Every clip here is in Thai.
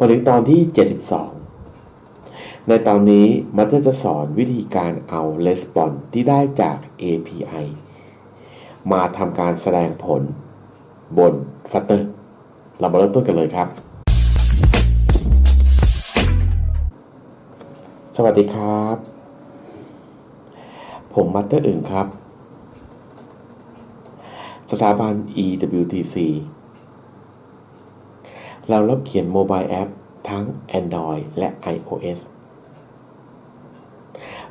มาถึงตอนที่ 72 ในตอนนี้มัตเตอร์จะสอนวิธีการเอา response ที่ได้จาก API มาทำการแสดงผลบน Flutter เรามาเริ่มต้นกันเลยครับ สวัสดีครับ ผมมัตเตอร์อึ่งครับ สถาบัน EWTC เรารับเขียนโมบายแอปทั้ง Android และ iOS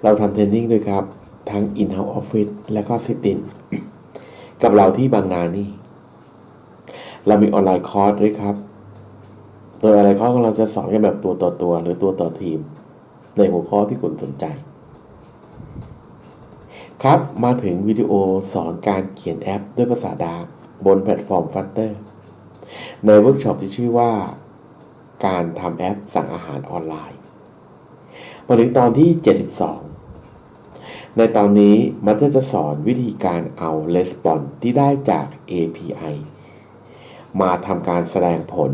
เราทำเทรนนิ่งด้วยครับ ทั้ง In-house Office และก็ Sit-in กับเราที่บางนานี่ เรามีออนไลน์คอร์สด้วยครับ โดยออนไลน์คอร์สของเราจะสอนกันแบบตัวต่อตัวหรือตัวต่อทีม ในหัวข้อที่คุณสนใจ ครับมาถึงวิดีโอสอนการเขียนแอปด้วยภาษาดาร์บนแพลตฟอร์ม Flutter ในเวิร์กช็อปที่ชื่อว่า การทำแอปสั่งอาหารออนไลน์ มาถึงตอนที่ 72 ในตอนนี้มัตจะสอนวิธีการเอา response ที่ได้จาก API มาทำการแสดงผล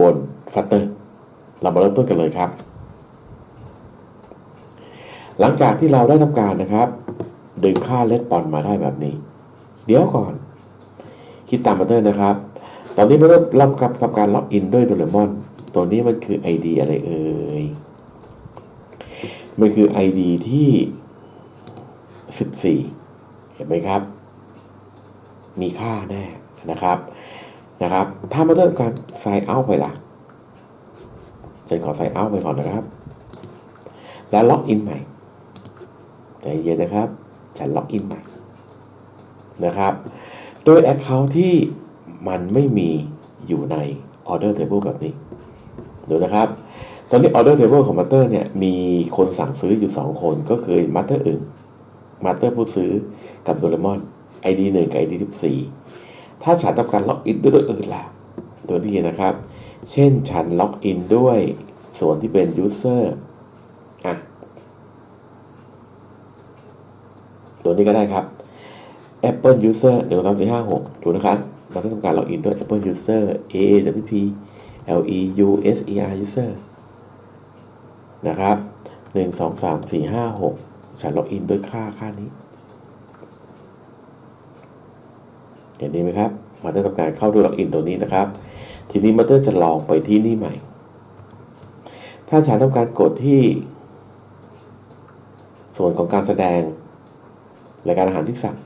บน Flutter เรามาเริ่มต้นกันเลยครับ หลังจากที่เราได้ทำการนะครับ ดึงค่า response มาได้แบบนี้ เดี๋ยวก่อน คิดตามมาเตอร์นะครับ อนนี้มาเริ่มรับกับทำการล็อกอินด้วยโดเรมอน ตัวนี้มันคือ ID อะไรเอ่ย มันคือ ID ที่ 14 เห็นไหมครับ มีค่าแน่นะครับ นะครับ ถ้ามาเริ่มการ sign out ไปล่ะฉันขอ sign out ไปก่อนนะครับ แล้วล็อกอินใหม่ ใจเย็นนะครับ ฉันล็อกอินใหม่ นะครับ โดย Account ที่ มันไม่มีอยู่ใน Order Table แบบนี้ ดูนะครับ ตอนนี้ Order Table ของ Master เนี่ย มีคนสั่งซื้ออยู่ 2 คนก็คือ Master อึ่ง Master ผู้ซื้อกับโดเรมอน ID 1กับ ID 14 ถ้าฉันทำการล็อกอินด้วยตัวอื่นล่ะ ตัวนี้นะครับ เช่นฉันล็อกอินด้วยส่วนที่เป็น User อะ ตัวนี้ก็ได้ครับ Apple User 1 2 3 4 5 6ดูนะครับ เราต้องทำการล็อกอินด้วย Apple User A W P L E U S E R User นะครับ 1 2 3 4 5 6ฉันล็อกอินด้วยค่าค่านี้ เห็นดีไหมครับมาได้ทำการเข้าด้วยล็อกอินตัวนี้นะครับ ทีนี้มาเตอร์จะลองไปที่นี่ใหม่ ถ้าฉันทำการกดที่ ส่วนของการแสดงรายการอาหารที่สั่ง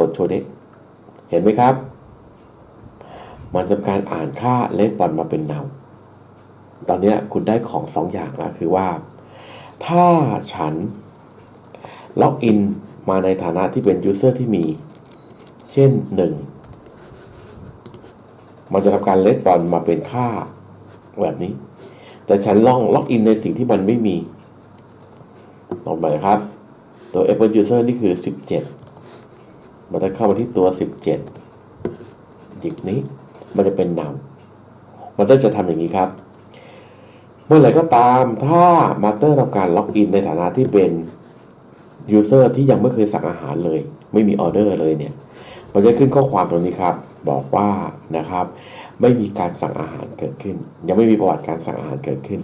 กดโชว์เด็ก เห็นไหมครับ มันจะการอ่านค่าเลขบอลมาเป็นนาตอนนี้คุณได้ของสองอย่างแล้วคือว่า ถ้าฉันล็อกอินมาในฐานะที่เป็นยูเซอร์ที่มี เช่น 1 มันจะทำการเลขบอลมาเป็นค่าแบบนี้ แต่ฉันลองล็อกอินในสิ่งที่มันไม่มีลองมาเลยครับ ตัว Apple User นี่คือ 17 มันจะเข้ามาที่ตัว 17หยิกนี้ มันจะเป็นนำมันจะทำอย่างนี้ครับ เมื่อไหร่ก็ตามถ้ามาสเตอร์ทำการล็อกอินในฐานะที่เป็น User ที่ยังไม่เคยสั่งอาหารเลย ไม่มีออเดอร์เลยเนี่ยมันจะขึ้นข้อความตรงนี้ครับ บอกว่านะครับ ไม่มีการสั่งอาหารเกิดขึ้น ยังไม่มีประวัติการสั่งอาหารเกิดขึ้น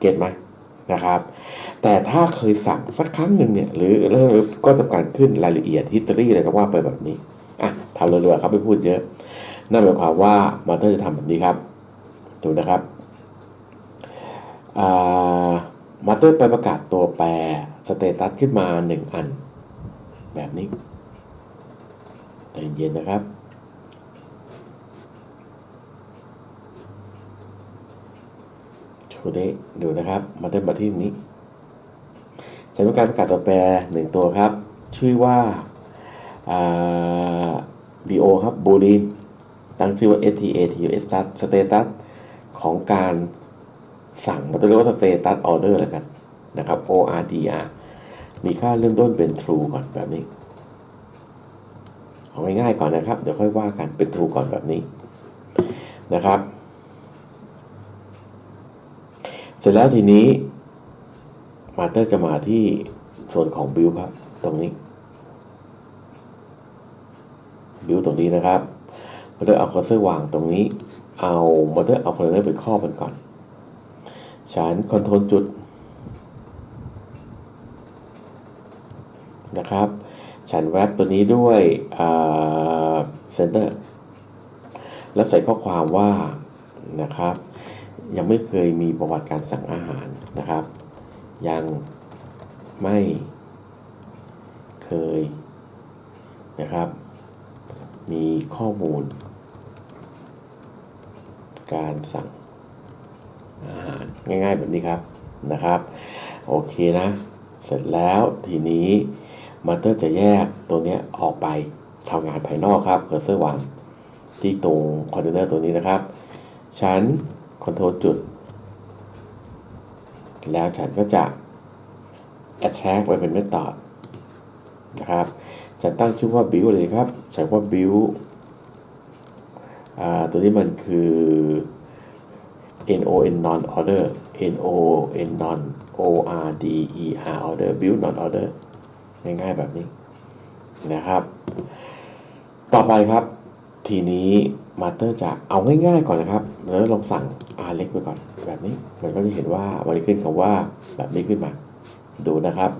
เก็ตไหมนะครับ แต่ถ้าเคยสั่งสักครั้งหนึ่งเนี่ยหรือก็จะการขึ้นรายละเอียด history อะไรก็ว่าไปแบบนี้อะทำเรื่อยๆครับไม่พูดเยอะ นั่นหมายความว่ามาเตอร์จะทำแบบนี้ครับดูนะครับมาเตอร์ไปประกาศตัวแปรสเตตัสขึ้นมา 1 อัน แบบนี้ใจเย็นนะครับชว์ได้ดูนะครับมาเตอร์มาที่นี้ฉันต้องการประกาศตัวแปรหนึ่งตัวครับ ชื่อว่า bo ครับ boolean ตั้งชื่อว่า status status ของการสั่งมันต้องเรียกว่า status order แล้วกันนะครับ ordr มีค่าเริ่มต้นเป็น true ก่อนแบบนี้ เอาง่ายๆก่อนนะครับ เดี๋ยวค่อยว่ากันเป็น true ก่อนแบบนี้นะครับ เสร็จแล้วทีนี้มาเตอร์จะมาที่ส่วนของ build ครับ ตรงนี้ บิวตรงนี้นะครับ มอเตอร์เอาคอนเซอร์วางตรงนี้ เอามอเตอร์เอาคอนเทนเนอร์ไปครอบมันก่อนฉันคอนโทรลจุดนะครับ ฉันแวบตัวนี้ด้วยเซนเตอร์ แล้วใส่ข้อความว่านะครับ ยังไม่เคยมีประวัติการสั่งอาหารนะครับ ยังไม่เคยนะครับ มีข้อมูล การสั่งอาหารง่าย ๆแบบนี้ครับนะครับ โอเคนะ เสร็จแล้วทีนี้มาเตอร์จะแยกตัวเนี้ยออกไปทำงานภายนอกครับเคอร์เซอร์วางที่ตรงคอนเทนเนอร์ตัวนี้นะครับฉันคอนโทรลจุด แล้วฉันก็จะ attach ไว้เป็น method นะครับฉันตั้งชื่อว่า build เลยครับใช้ว่า build ตัวนี้มันคือ non non order non non o r d e r order build non order ง่ายๆแบบนี้นะครับ ต่อไปครับ ทีนี้มาเตอร์จะเอาง่ายๆก่อนนะครับ แล้วลองสั่ง R เล็กไปก่อนแบบนี้ มันก็จะเห็นว่ามันขึ้นคำว่าแบบนี้ขึ้นมา ดูนะครับ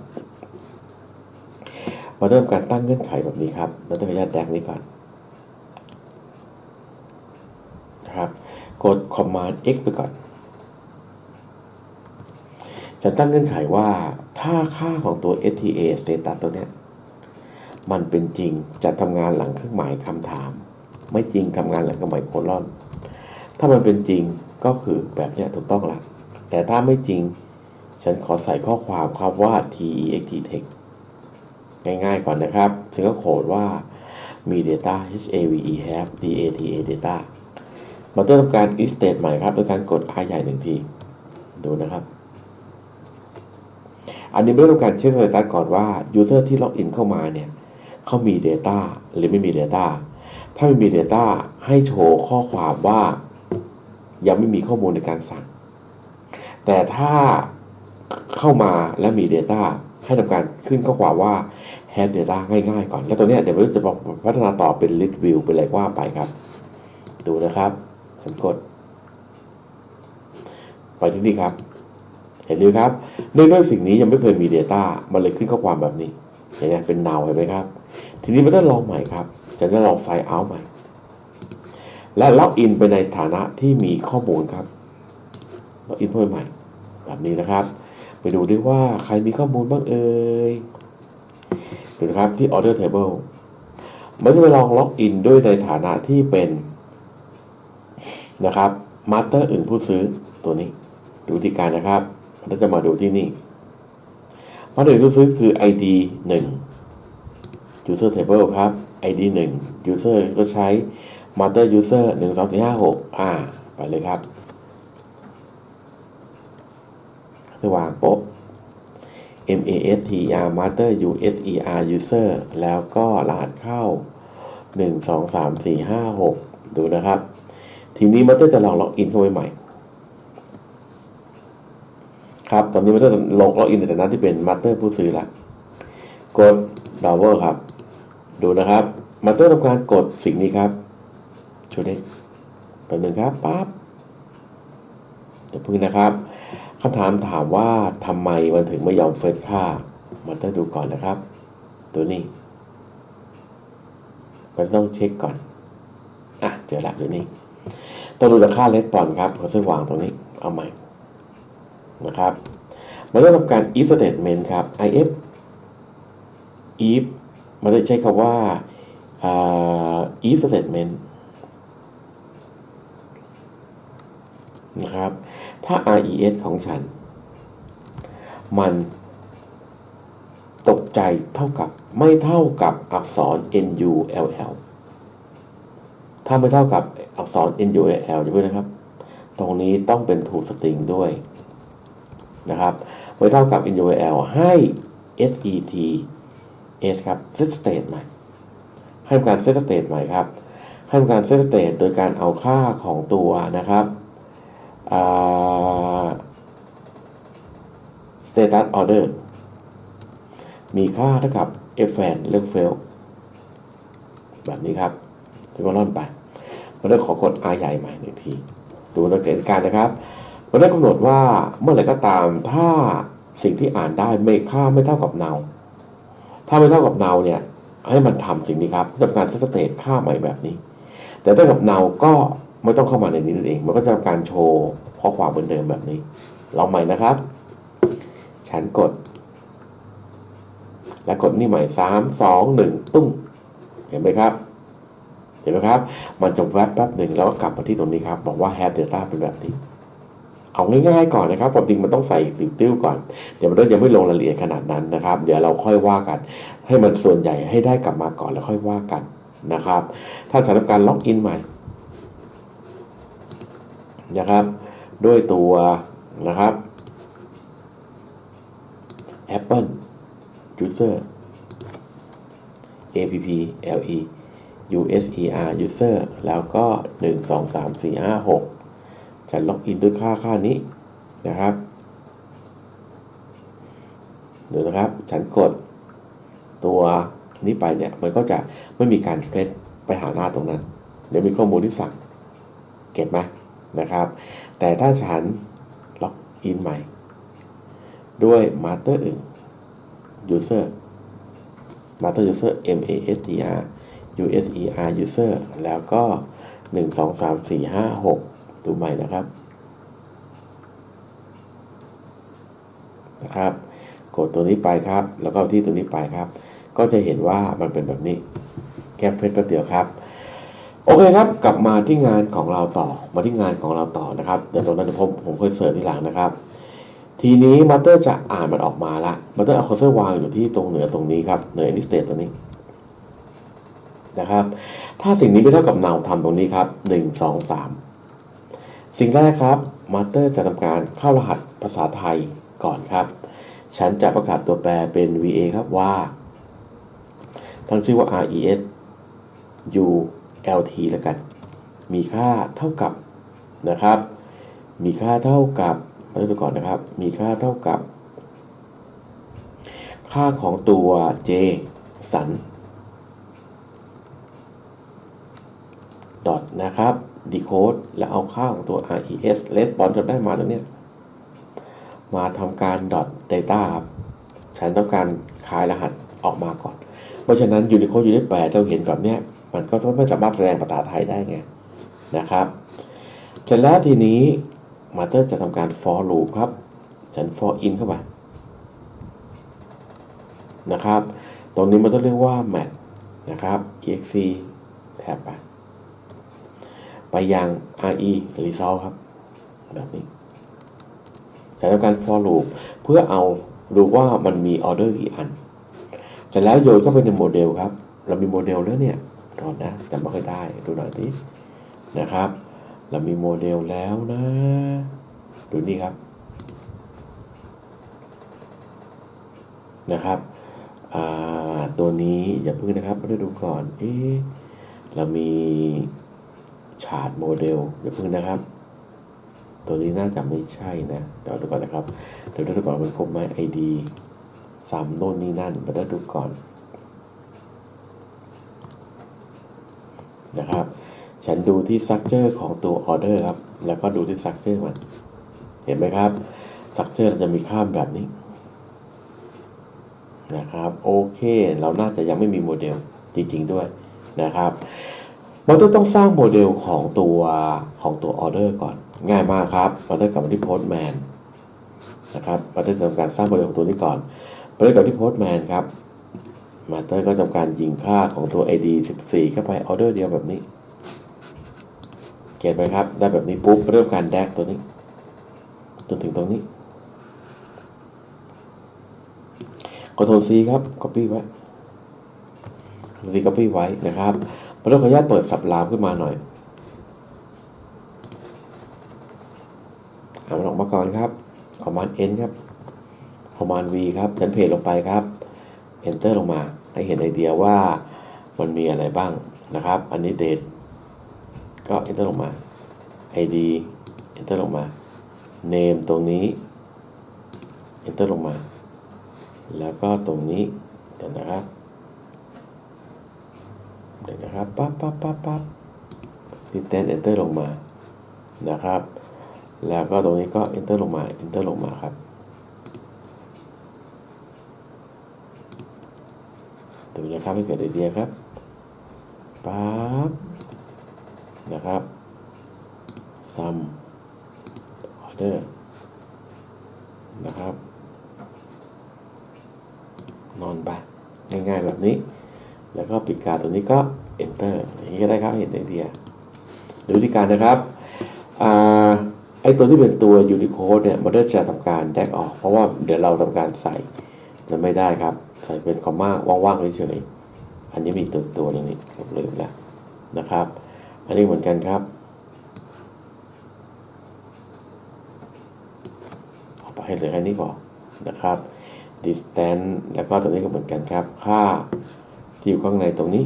มาเริ่มการตั้งเงื่อนไขแบบนี้ครับมาเตอร์ขยันแดกนี้ก่อน นะครับ กด Command X ไปก่อน จะตั้งเงื่อนไขว่าถ้าค่าของตัว STA status ตัวเนี้ย มันเป็นจริงจะทำงานหลังเครื่องหมายคำถาม ไม่จริงทำงานหลังเครื่องหมายโคลอน ถ้ามันเป็นจริงก็คือแบบเนี้ยถูกต้องละแต่ถ้าไม่จริง ฉันขอใส่ข้อความครับว่า text text ง่ายๆก่อนนะครับ ถึงก็โคดว่ามี data have have data data มาต้องทำการ if state ใหม่ครับโดยการกด R ใหญ่หนึ่งที ดูนะครับ อันนี้ไม่ต้องการเช็คสถานะก่อนว่า user ที่ล็อกอินเข้ามาเนี่ยเขามี Data หรือไม่มี Data ถ้าไม่มี Data ให้โชว์ข้อความว่า ยังไม่มีข้อมูลในการสั่ง แต่ถ้าเข้ามาและมี Data ให้ทำการขึ้นข้อความว่า have data ง่ายๆก่อน แล้วตัวนี้เดี๋ยวเราจะพัฒนาต่อเป็น list view เป็นอะไรว่าไปครับ ดูนะครับ สังกดไปที่นี่ครับ เห็นไหมครับเนื่องด้วยสิ่งนี้ยังไม่เคยมี Data มันเลยขึ้นข้อความแบบนี้เห็นไหมเป็น now เห็นไหมครับ ทีนี้มันต้องลองใหม่ครับ จะได้ลอง sign out ใหม่ และล็อกอินไปในฐานะที่มีข้อมูลครับล็อกอินเพิ่มใหม่ แบบนี้นะครับ ไปดูด้วยว่าใครมีข้อมูลบ้างเอ่ยดูนะครับที่ order table มันจะลองล็อกอินด้วยในฐานะที่เป็น นะครับ master อื่นผู้ซื้อตัวนี้ ดูวิธีการนะครับเราจะมาดูที่นี่มาดูผู้ซื้อคือ id 1 user table ครับ id 1 user ก็ใช้ master user 1 2 4 5 6อ่าไปเลยครับสว่างปุ๊บ master master user user แล้วก็รหัสเข้า 1 2 3 4 5 6 ดูนะครับ ทีนี้มัตเตอร์จะลองล็อกอินเข้าไปใหม่ ครับ ตอนนี้มัตเตอร์ลงล็อกอินในฐานะที่เป็นมัตเตอร์ผู้ซื้อละกดดาวเวอร์ครับ ดูนะครับมัตเตอร์ทำการกดสิ่งนี้ครับชูเด็กแป๊บนึงครับปั๊บเดี๋ยวพึ่งนะครับคำถามถามว่าทำไมมันถึงไม่ยอมเฟซค่ามัตเตอร์ดูก่อนนะครับ ตัวนี้มันต้องเช็คก่อน อะ เจอหลักอยู่นี่ ต้องดูจากค่าเลสปอนครับเขาซึ่งวางตรงนี้เอาใหม่นะครับมันต้องทำการ if statement ครับ if if มันจะใช้คำว่า if statement นะครับ ถ้า res ของฉัน มันตกใจเท่ากับไม่เท่ากับอักษร null ถ้าไม่เท่ากับอักษร null อย่าเพิ่งนะครับ ตรงนี้ต้องเป็น to string ด้วยนะครับไม่เท่ากับ null ให้ set s ครับ set state ใหม่ให้ทำการ set state ใหม่ครับให้ทำการ set state โดยการเอาค่าของตัวนะครับ status order มีค่าเท่ากับ f n เลือก fail แบบนี้ครับถึงก็ล่อนไป มันต้องขอกด R ใหญ่ใหม่หนึ่งที ดูนักเรียนการนะครับมันได้กำหนดว่าเมื่อไหร่ก็ตามถ้าสิ่งที่อ่านได้ไม่ค่าไม่เท่ากับเนา ถ้าไม่เท่ากับเนาเนี่ยให้มันทำสิ่งนี้ครับทำการเซตสเตทค่าใหม่แบบนี้ แต่ถ้ากับเนาก็ไม่ต้องเข้ามาในนี้นั่นเอง มันก็จะทำการโชว์ข้อความเหมือนเดิมแบบนี้ลองใหม่นะครับ ฉันกด แล้วกดนี่ใหม่สามสองหนึ่งตุ้งเห็นไหมครับ เห็นไหมครับ มันจะแวบแป๊บหนึ่งแล้วก็กลับมาที่ตรงนี้ครับบอกว่า have data เป็นแบบนี้ เอาง่ายๆก่อนนะครับความจริงมันต้องใส่ติวติ้วก่อน เดี๋ยวมันยังไม่ลงรายละเอียดขนาดนั้นนะครับ เดี๋ยวเราค่อยว่ากัน ให้มันส่วนใหญ่ให้ได้กลับมาก่อนแล้วค่อยว่ากันนะครับ ถ้าสำหรับการล็อกอินใหม่นะครับ ด้วยตัวนะครับ Apple User app le user user แล้วก็ 1 2 3 4 5 6 จะล็อกอินด้วยค่าค่านี้นะครับ ดูนะครับ ฉันกดตัวนี้ไปเนี่ย มันก็จะไม่มีการเฟซไปหาหน้าตรงนั้น เดี๋ยวมีข้อมูลที่สั่ง เก็บไหมนะครับ แต่ถ้าฉันล็อกอินใหม่ ด้วยมาสเตอร์อื่น user master user m a s t r u s e r user แล้วก็ 1 2 3 4 5 6 ดูใหม่นะครับ นะครับ กดตัวนี้ไปครับ แล้วก็ที่ตัวนี้ไปครับ ก็จะเห็นว่ามันเป็นแบบนี้ แค่เฟซแป๊บเดียวครับ โอเคครับ กลับมาที่งานของเราต่อ มาที่งานของเราต่อนะครับ เดี๋ยวตรงนั้นผมผมค่อยเสิร์ชทีหลังนะครับทีนี้มาสเตอร์จะอ่านมันออกมาละมาสเตอร์เอาคอร์เซอร์วางอยู่ที่ตรงเหนือตรงนี้ครับ เหนือ init state ตัวนี้ นะครับ ถ้าสิ่งนี้ไม่เท่ากับเนาทำตรงนี้ครับ 1 2 3 สิ่งแรกครับมาสเตอร์จะทำการเข้ารหัสภาษาไทยก่อนครับ ฉันจะประกาศตัวแปรเป็น VA ครับว่า ตั้งชื่อว่า RES U LT แล้วกัน มีค่าเท่ากับนะครับ มีค่าเท่ากับมาดูก่อนนะครับ มีค่าเท่ากับ ค่าของตัว J สัน ดอทนะครับ decode แล้วเอาค่าของตัว res response จนได้มาตรงเนี้ยมาทำการ dot data ครับ ฉันต้องการคลายรหัสออกมาก่อน เพราะฉะนั้น Unicode อยู่ในแปดเจ้าเห็นแบบเนี้ย มันก็ไม่สามารถแสดงภาษาไทยได้ไง นะครับ เสร็จแล้วทีนี้มาเตอร์จะทำการ for loop ครับ ฉัน for in เข้าไป นะครับ ตรงนี้มันต้องเรียกว่า mat นะครับ exe แทบไป ไปยัง re result ครับ แบบนี้จะทำการ for loop เพื่อเอาดูว่ามันมีออเดอร์กี่อันเสร็จแล้วโยนเข้าไปในโมเดลครับ เรามีโมเดลแล้วเนี่ยตอนนะจำไม่ค่อยได้ดูหน่อยดินะครับ เรามีโมเดลแล้วนะ ดูนี่ครับนะครับตัวนี้อย่าเพิ่งนะครับเราดูก่อน เอ๊ะเรามี ชาร์ตโมเดลอย่าพิ่งนะครับ ตัวนี้น่าจะไม่ใช่นะเดี๋ยวดูก่อนนะครับเดี๋ยวดูก่อนมันครบไหม ID สามโน่นนี่นั่นมาดูก่อนนะครับ ฉันดูที่ structure ของตัว order ครับ แล้วก็ดูที่ structure มัน เห็นไหมครับ structure เราจะมีข้ามแบบนี้นะครับ โอเค เราน่าจะยังไม่มีโมเดลจริง ๆ ด้วยนะครับ มันต้องต้องสร้างโมเดลของตัวของตัว order ก่อน ง่ายมากครับมาได้กลับมาที่ postman นะครับมาได้ทำการสร้างโมเดลของตัวนี้ก่อนมาได้กลับที่ postman ครับมาเตอร์ก็ทำการยิงค่าของตัว id 14 เข้าไป order เดียวแบบนี้เก็ตไหมครับ ได้แบบนี้ปุ๊บเริ่มการแดกตัวนี้จนถึงตรงนี้ Ctrl C ครับ Copy ไว้ Ctrl C Copy ไว้นะครับ มาต้องขออนุญาตเปิดสับรามขึ้นมาหน่อยเอามันออกมาก่อนครับ Command N ครับ Command V ครับฉันเพจลงไปครับ Enter ลงมาให้เห็นไอเดียว่ามันมีอะไรบ้างนะครับ อันนี้ date ก็ Enter ลงมา ID Enter ลงมา Name ตรงนี้ Enter ลงมา แล้วก็ตรงนี้เดี๋ยวนะครับ เดี๋ยวนะครับปั๊บปั๊บปั๊บปั๊บดิเตนเอนเตอร์ลงมานะครับ แล้วก็ตรงนี้ก็ enter ลงมา enter ลงมาครับ ดูนะครับให้เกิดไอเดียครับปั๊บนะครับ sum order นะครับ นอนไปง่ายๆแบบนี้ แล้วก็ปิดการตัวนี้ก็ enter อย่างนี้ก็ได้ครับเห็นไอเดียดูวิธีการนะครับอไอตัวที่เป็นตัว Unicode เนี่ยมันจะทำการแดกออก เพราะว่าเดี๋ยวเราทำการใส่มันไม่ได้ครับ ใส่เป็นคอมมาว่างๆเฉยๆอันนี้มีตัวตัวนึงนี่ลืมแล้วนะครับ อันนี้เหมือนกันครับเอาไปให้เหลือแค่นี้พอนะครับ distance แล้วก็ตรงนี้ก็เหมือนกันครับ ค่า ที่อยู่ข้างในตรงนี้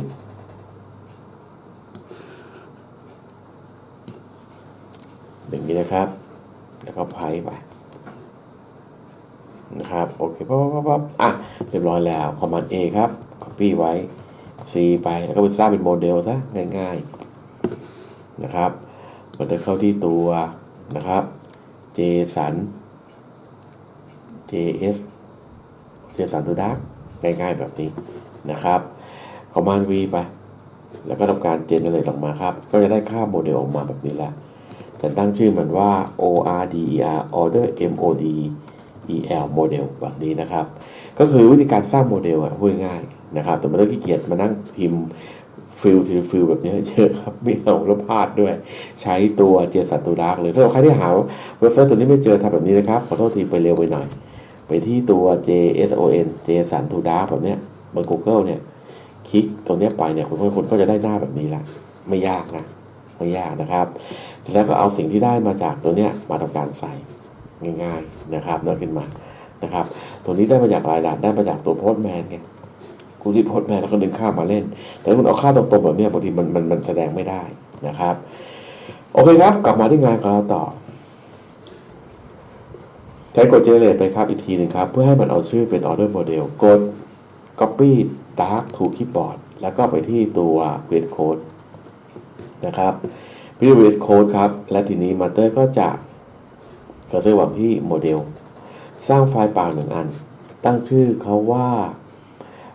อย่างนี้นะครับ แล้วก็ไพ่ไปนะครับ โอเคปั๊บปั๊บปั๊บอะ เรียบร้อยแล้ว command A ครับ copy ไว้ C ไป แล้วก็ไปสร้างเป็นโมเดลซะง่ายๆ นะครับ มันจะเข้าที่ตัวนะครับ JSON JS เจสันตูดักง่ายๆแบบนี้นะครับ command V ไป แล้วก็ทำการเจนเนเรตออกมาครับ ก็จะได้ค่าโมเดลออกมาแบบนี้แหละ แต่ตั้งชื่อมันว่า ORDER order MOD EL โมเดลแบบนี้นะครับ ก็คือวิธีการสร้างโมเดลอะพูดง่ายๆนะครับ แต่ไม่ต้องขี้เกียจมานั่งพิมพ์ฟิลทีฟิลแบบนี้เยอะครับไม่เอาแล้วพลาดด้วย ใช้ตัวเจสันตูดักเลยถ้าใครที่หาเว็บไซต์ตัวนี้ไม่เจอทำแบบนี้นะครับ ขอโทษทีไปเร็วไปหน่อย ไปที่ตัว JSON JSON to Dark แบบเนี้ยบน Google เนี่ย คลิกตรงนี้ไปเนี่ยคุณคนก็จะได้หน้าแบบนี้ละไม่ยากนะไม่ยากนะครับแล้วก็เอาสิ่งที่ได้มาจากตัวเนี้ยมาทำการใส่ง่าย ๆนะครับเนื้อขึ้นมานะครับ ตัวนี้ได้มาจากรายดับได้มาจากตัวโพสแมนไงกูที่โพสแมนแล้วก็ดึงค่ามาเล่น แต่คุณเอาค่าตรงๆแบบเนี้ยบางทีมันมันมันแสดงไม่ได้นะครับ โอเคครับ กลับมาที่งานของเราต่อใช้กด generate ไปครับอีกทีหนึ่งครับ เพื่อให้มันเอาชื่อเป็น order model กด copy dark to keyboard แล้วก็ไปที่ตัว weight code นะครับไปที่ weight code ครับ และทีนี้ master ก็จะกระเซอร์วางที่โมเดล สร้างไฟล์เปล่าหนึ่งอัน ตั้งชื่อเขาว่า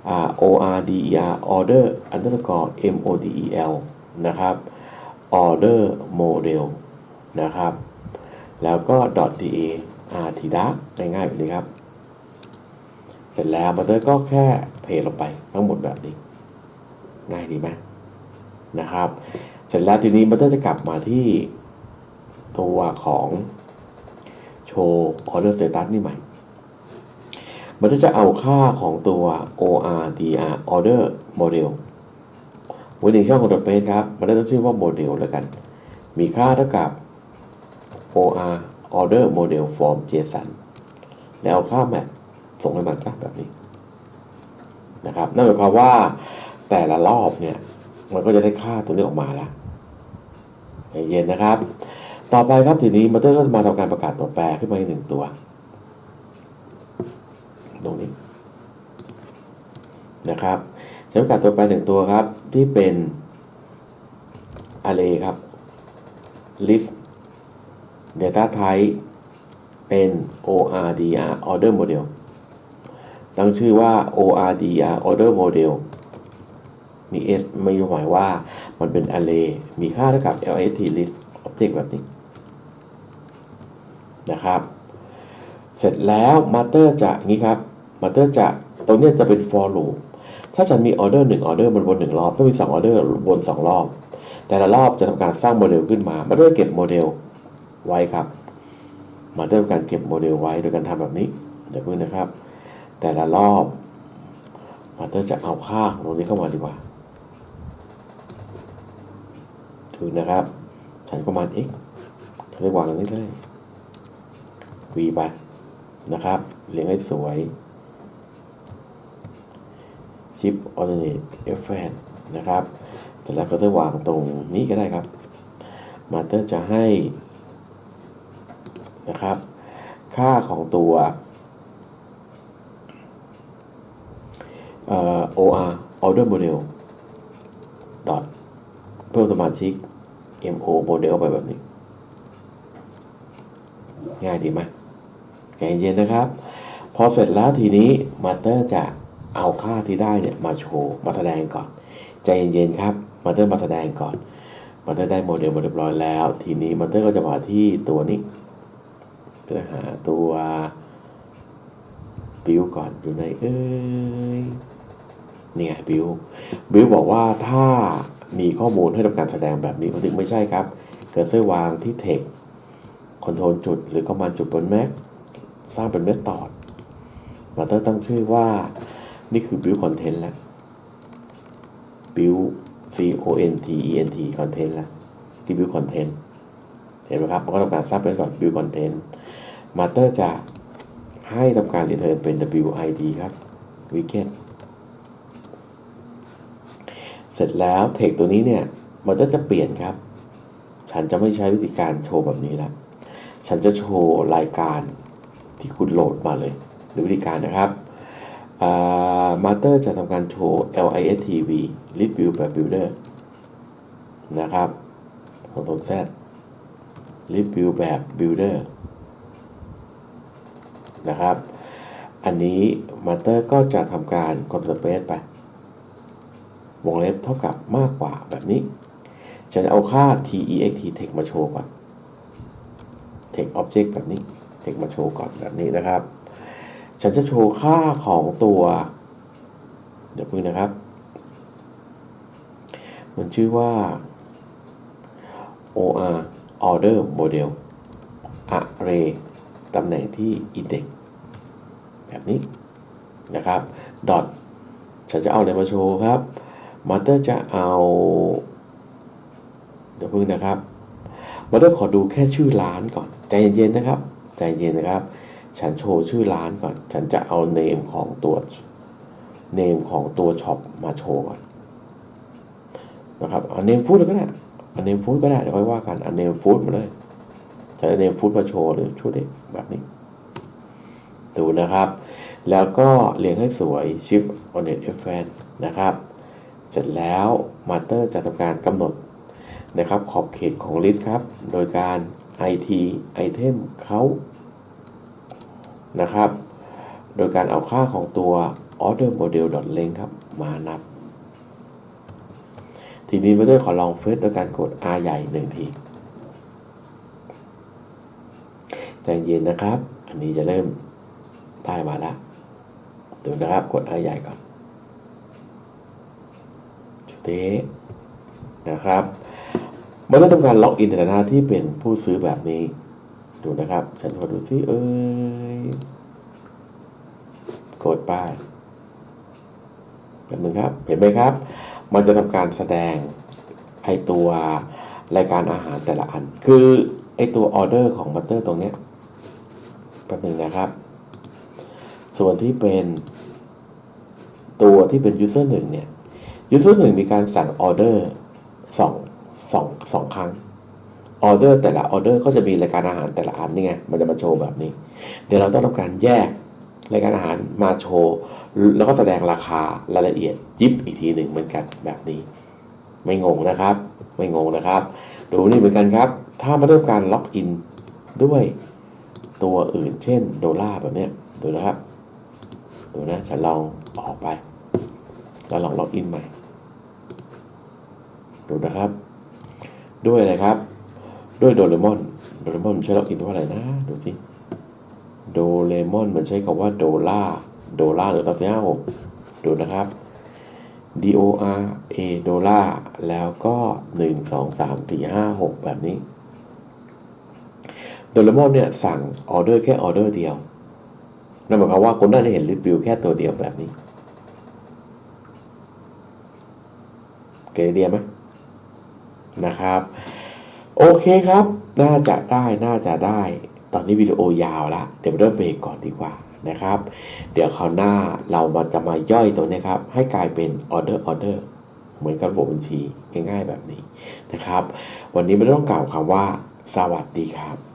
อ่า order order underscore model นะครับ order model นะครับ แล้วก็ .da อาทีดักง่ายๆแบบนี้ครับ เสร็จแล้วบัตเตอร์ก็แค่ เพย์ลงไปทั้งหมดแบบนี้ ง่ายดีไหมนะครับ เสร็จแล้วทีนี้บัตเตอร์จะกลับมาที่ตัวของโชว์ออเดอร์สเตตัสนี่ใหม่ มันก็จะเอาค่าของตัว ORDR order model ไว้ในช่องของดับเบิลครับ มันได้ตั้งชื่อว่าโมเดลแล้วกัน มีค่าเท่ากับ OR order model form JSON แล้วค่าแมทส่งให้มันซะแบบนี้ นะครับนั่นหมายความว่าแต่ละรอบเนี่ยมันก็จะได้ค่าตัวนี้ออกมาแล้วใจเย็นนะครับ ต่อไปครับทีนี้มัเตอร์ก็จะมาทำการประกาศตัวแปรขึ้นมาอีกหนึ่งตัว ตรงนี้นะครับใช้ประกาศตัวแปรหนึ่งตัวครับ ที่เป็น array ครับ list data type เป็น ORDR order model ตั้งชื่อว่า ORDR order model มี s ไม่หมายว่ามันเป็น array มีค่าเท่ากับ lst list object แบบนี้ นะครับ เสร็จแล้ว master จะอย่างนี้ครับ master จะตรงนี้จะเป็น for loop ถ้าฉันมีออเดอร์หนึ่งออเดอร์มันวนหนึ่งรอบ ต้องมีสองออเดอร์วนสองรอบ แต่ละรอบจะทำการสร้างโมเดลขึ้นมามาด้วยเก็บโมเดลไว้ครับมาด้วยการเก็บโมเดลไว้โดยการทำแบบนี้เดี๋ยวพึ่งนะครับ แต่ละรอบมาเตอร์จะเอาค่าของตรงนี้เข้ามาดีกว่าดูนะครับ ฉันก็มา x เขาจะวางตรงนี้เลย v ไปนะครับเรียงให้สวยชิปออเ r เนตเอฟแฟนนะครับแต่แล้วก็จะวางตรงนี้ก็ได้ครับ มาเตอร์จะให้นะครับ ค่าของตัวเอ่อ OR order model dot เพิ่มสมาชิก MO model ไปแบบนี้ ง่ายดีไหมใจเย็นนะครับ พอเสร็จแล้วทีนี้มาเตอร์จะเอาค่าที่ได้เนี่ยมาโชว์มาแสดงก่อน ใจเย็นๆครับมาเตอร์มาแสดงก่อนมาเตอร์ได้โมเดลมาเรียบร้อยแล้ว ทีนี้มาเตอร์ก็จะมาที่ตัวนี้เพื่อหาตัวบิวก่อนอยู่ในเอ้ย เนี่ยบิวบิวบอกว่าถ้ามีข้อมูลให้ทำการแสดงแบบนี้มันถึงไม่ใช่ครับ เกิดเส้วางที่เทคคอนโทรลจุดหรือคอมมานจุดบนแม็กสร้างเป็นเมธอดมาเตอร์ตั้งชื่อว่า นี่คือ build content แล้ว build c o n t e n t content แล้วที่ build content เห็นไหมครับ มันก็ทำการสร้างเป็นก่อน build content มาเตอร์จะให้ทำการ return เป็น wid ครับ widget เสร็จแล้วเทคตัวนี้เนี่ยมันก็จะเปลี่ยนครับ ฉันจะไม่ใช้วิธีการโชว์แบบนี้ล้วฉันจะโชว์รายการที่คุณโหลดมาเลย หรือวิธีการนะครับมาเตอร์จะทำการโชว์ listv list view แบบ builder นะครับ Ctrl Z list view แบบ builder นะครับ อันนี้มาเตอร์ก็จะทำการ copy space ไป วงเล็บเท่ากับมากกว่าแบบนี้ ฉันเอาค่า text text มาโชว์ก่อน text object แบบนี้ text มาโชว์ก่อนแบบนี้นะครับ ฉันจะโชว์ค่าของตัว เดี๋ยวพึ่งนะครับ มันชื่อว่า or order model array ตำแหน่งที่ index แบบนี้นะครับ dot ฉันจะเอาอะไรมาโชว์ครับ มาเตอร์จะเอา เดี๋ยวพึ่งนะครับมาเตอร์ขอดูแค่ชื่อร้านก่อน ใจเย็นๆนะครับ ใจเย็นนะครับ ฉันโชว์ชื่อร้านก่อน ฉันจะเอาเนมของตัวเนมของตัวช็อปมาโชว์ก่อนนะครับเอาเนมฟู้ดก็ได้เอาเนมฟู้ดก็ได้เดี๋ยวค่อยว่ากันเอาเนมฟู้ดมาเลยจะเอาเนมฟู้ดมาโชว์หรือชุดเด็กแบบนี้ ดูนะครับ แล้วก็เรียงให้สวยชิป on net f n นะครับ เสร็จแล้วมาเตอร์จะทำการกำหนดนะครับขอบเขตของ list ครับ โดยการ it item เขานะครับ โดยการเอาค่าของตัว order model length ครับ มานับ ทีนี้มาเตอร์ขอลองเฟซโดยการกด R ใหญ่หนึ่งทีใจเย็นนะครับ อันนี้จะเริ่มได้มาแล้วดูนะครับ กด R ใหญ่ก่อน นี้นะครับมื่อเราต้องการล็อกอินในฐานะที่เป็นผู้ซื้อแบบนี้ ดูนะครับ ฉันขอดูที่เอ้ยกดป้ายแบบนึงครับ เห็นไหมครับ มันจะทำการแสดงไอตัวรายการอาหารแต่ละอัน คือไอตัวออเดอร์ของบัตเตอร์ตรงเนี้ยแป๊บนึงนะครับ ส่วนที่เป็นตัวที่เป็น user หนึ่งเนี่ย user หนึ่งมีการสั่งออเดอร์สองสองสองครั้งออเดอร์แต่ละออเดอร์ก็จะมีรายการอาหารแต่ละอันนี่ไง มันจะมาโชว์แบบนี้ เดี๋ยวเราต้องทำการแยกรายการอาหารมาโชว์ แล้วก็แสดงราคารายละเอียดยิบอีกทีหนึ่งเหมือนกันแบบนี้ ไม่งงนะครับ ไม่งงนะครับ ดูนี่เหมือนกันครับ ถ้ามาเริ่มการล็อกอินด้วยตัวอื่น เช่นโดลาร์แบบเนี้ยดูนะครับ ดูนะฉันลองออกไป แล้วลองล็อกอินใหม่ ดูนะครับ ด้วยอะไรครับ ด้วยโดเรมอนโดเรมอนใช้ล็อกอินว่าอะไรนะ ดูสิโดเรมอนมันใช้คำว่าโดล่าโดล่าหรือตัวที่ห้าหกดูนะครับ D O R A โดล่าแล้วก็หนึ่งสองสามสี่ห้าหกแบบนี้โดเรมอนเนี่ยสั่งออเดอร์แค่ออเดอร์เดียวนั่นหมายความว่าคนน่าจะเห็นรีวิวแค่ตัวเดียวแบบนี้เกเดียไหม นะครับ โอเคครับ น่าจะได้น่าจะได้ ตอนนี้วิดีโอยาวละเดี๋ยวเริ่มเบรกก่อนดีกว่านะครับ เดี๋ยวคราวหน้าเรามาจะมาย่อยตัวนี้ครับ ให้กลายเป็นออเดอร์ออเดอร์เหมือนกับระบบบัญชีง่ายๆแบบนี้นะครับ วันนี้ไม่ต้องกล่าวคำว่า สวัสดีครับ